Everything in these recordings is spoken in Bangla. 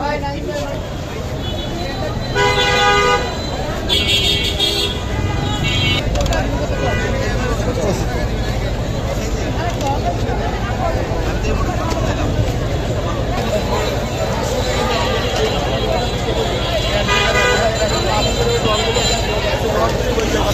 Bye, nice.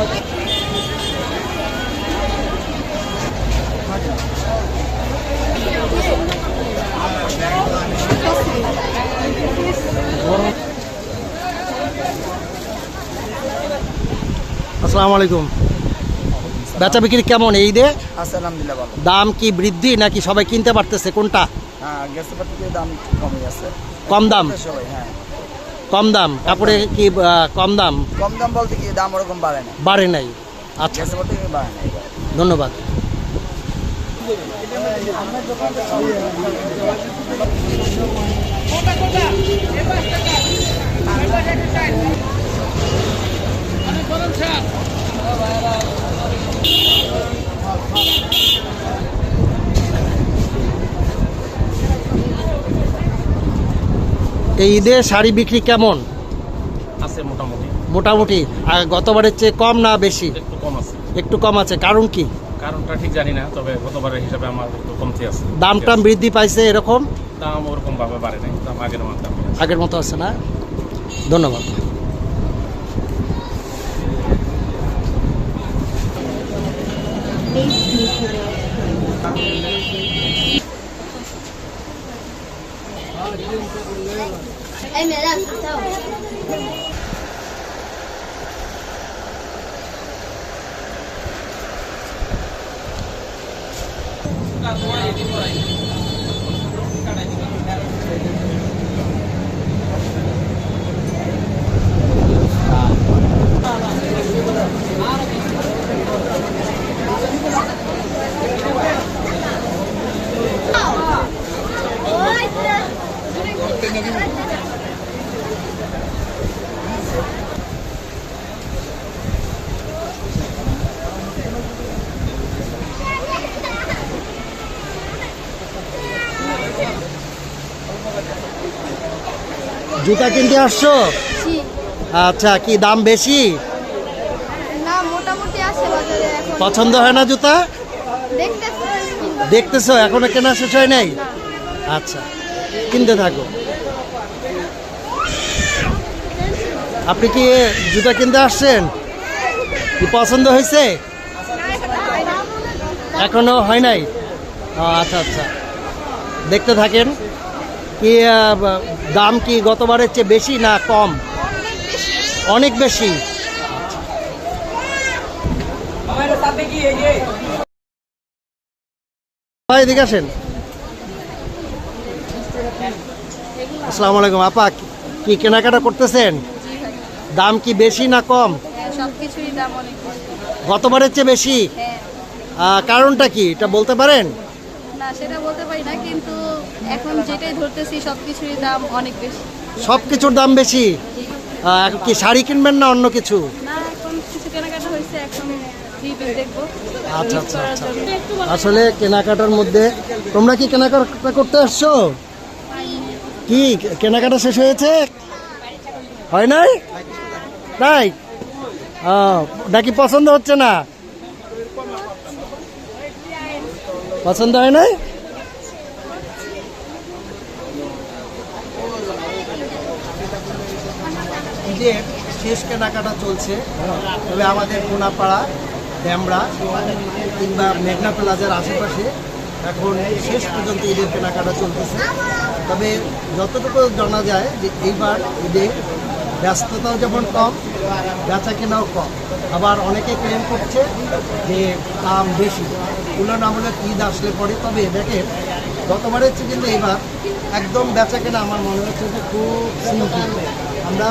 আসসালামু আলাইকুম। বেচা বিক্রি কেমন এই দে আলহামদুলিল্লাহ ভালো। দাম কি বৃদ্ধি নাকি সবাই কিনতে পারতেছে? কোনটা? হ্যাঁ গ্যাসের দাম কমই আছে। কম দাম? সবাই হ্যাঁ। কম দাম? কাপড়ে কি কম দাম? কম দাম বলতে কি দাম ওরকম বাড়ে না। বাড়ে নাই। আচ্ছা। পাতি বাড়ে না ধন্যবাদ এই ঈদে শাড়ি বিক্রি কেমন? আছে মোটামুটি। মোটামুটি। আর গতবারের চেয়ে কম না বেশি? একটু কম আছে। একটু কম আছে। কারণ কি? কারণটা ঠিক জানি না তবে গতবারের হিসাবে আমার একটু কমতি আছে। দাম টাম বৃদ্ধি পাইছে এরকম? দাম ওরকম ভাবে বাড়ে নাই দাম আগের মতো আগের মতো আছে না? ধন্যবাদ। Ay, me da asustado. Ada di mana? Kamu ada di mana? জুতা কিনতে আসছো? আচ্ছা কি দাম বেশি? না মোটামুটি আছে বাজারে এখন। পছন্দ হয় না জুতা? দেখতে দেখতেছো এখনও কেনা শেষ হয় নাই? আচ্ছা কিনতে থাকো। আপনি কি জুতা কিনতে আসছেন? কি পছন্দ হয়েছে? এখনও হয় নাই? ও, আচ্ছা আচ্ছা। দেখতে থাকেন। কি দাম কি গতবারের চেয়ে বেশি না কম? অনেক বেশি। ভাই এদিকে আসেন। আসসালামু আলাইকুম। আপা কি কেনাকাটা করতেছেন? দাম কি বেশি না কম? বেশি। গতবারের চেয়ে বেশি? হ্যাঁ। কারণটা কি? এটা বলতে পারেন? না সেটা বলতে পারি না কিন্তু এখন যেটাই ধরতেছি সব কিছুরই দাম অনেক বেশি। সব কিছুর দাম বেশি? এখন কি শাড়ি কিনবেন না অন্য কিছু? না এখন কিছু কেনাকাটা হয়েছে এখন থ্রি পিস দেখব। আচ্ছা, আচ্ছা, আচ্ছা। আসলে কেনাকাটার মধ্যে তোমরা কি কেনাকাটা করতে আসছো? কি কেনাকাটা শেষ হয়েছে? হয় নাই? তাই নাকি পছন্দ হচ্ছে না? পছন্দ হয় নাই? যে শেষ কেনাকাটা চলছে, তবে আমাদের কোনাপাড়া, ড্যামরা কিংবা মেঘনা প্লাজার আশেপাশে এখন শেষ পর্যন্ত ঈদের কেনাকাটা চলতেছে। তবে যতটুকু জানা যায় যে এইবার ঈদে ব্যস্ততাও যেমন কম বেচা কেনাও কম। আবার অনেকে ক্লেম করছে যে দাম বেশি। তুলনামূলক ঈদ আসলে পরে, তবে দেখেন, গতবারের চেয়ে কিন্তু এবার একদম বেচা কেনা আমার মনে হচ্ছে যে খুব সিম্পল। আমরা